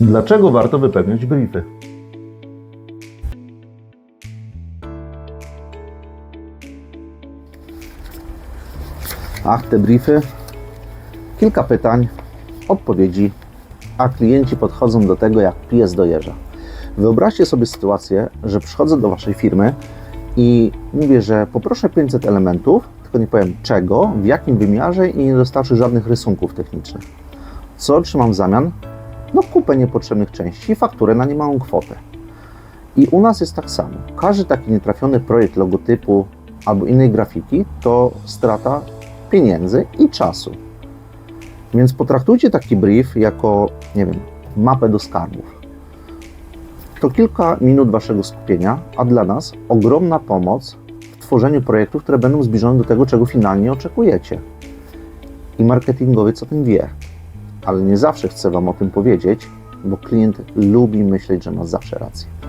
Dlaczego warto wypełniać briefy? Ach, te briefy. Kilka pytań, odpowiedzi, a klienci podchodzą do tego jak pies do jeża. Wyobraźcie sobie sytuację, że przychodzę do Waszej firmy i mówię, że poproszę 500 elementów, tylko nie powiem czego, w jakim wymiarze i nie dostarczy żadnych rysunków technicznych. Co otrzymam w zamian? No kupę niepotrzebnych części i fakturę na niemałą kwotę. I u nas jest tak samo. Każdy taki nietrafiony projekt logotypu albo innej grafiki to strata pieniędzy i czasu. Więc potraktujcie taki brief jako, nie wiem, mapę do skarbów. To kilka minut Waszego skupienia, a dla nas ogromna pomoc w tworzeniu projektów, które będą zbliżone do tego, czego finalnie oczekujecie. I marketingowiec o tym wie, ale nie zawsze chce Wam o tym powiedzieć, bo klient lubi myśleć, że ma zawsze rację.